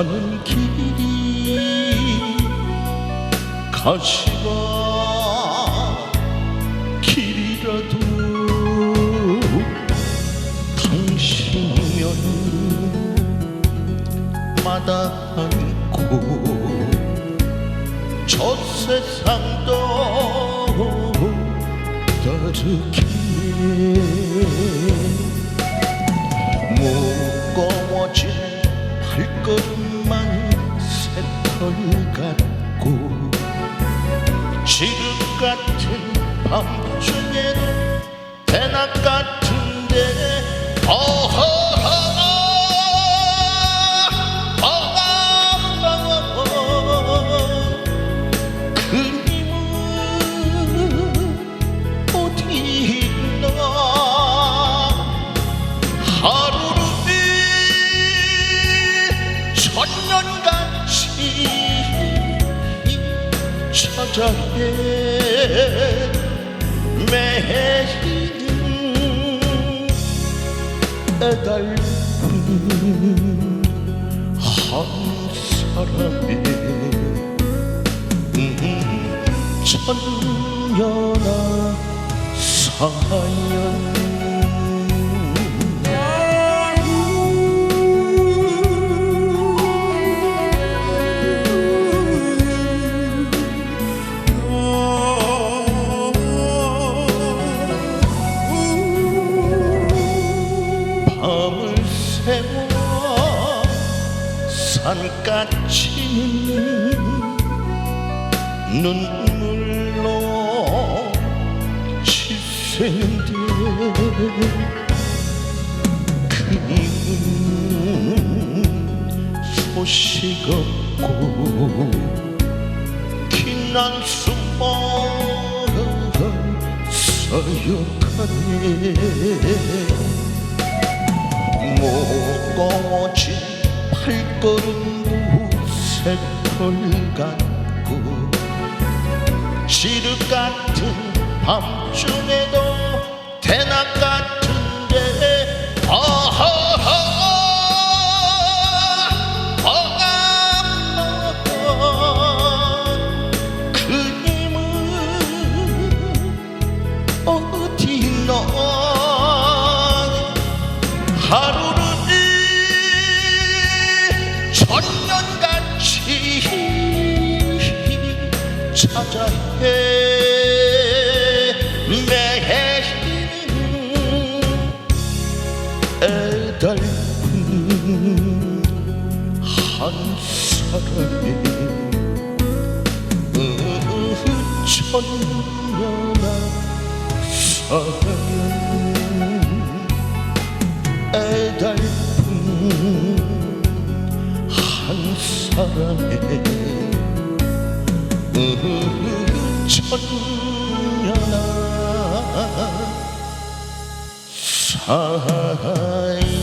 가는 길이 가시가 길이라도 당신이면 마다 않고 저 세상도 다르게 새털 같고 지륵 같은 밤중에는 대낮 같 찾아해 매일은 애달픈 한 사람의 음, 천년아 사연 밤을 새워 산까지는 눈물로 치새는데 그님은 소식 없고 긴 한숨만 사역하네 무거워진 발걸음도 새털 같고 지륵 같은 밤중에도 찾아해 매일 애달픈 한 사람의 천년아 사랑 애달픈 한 사람의 천년아 사랑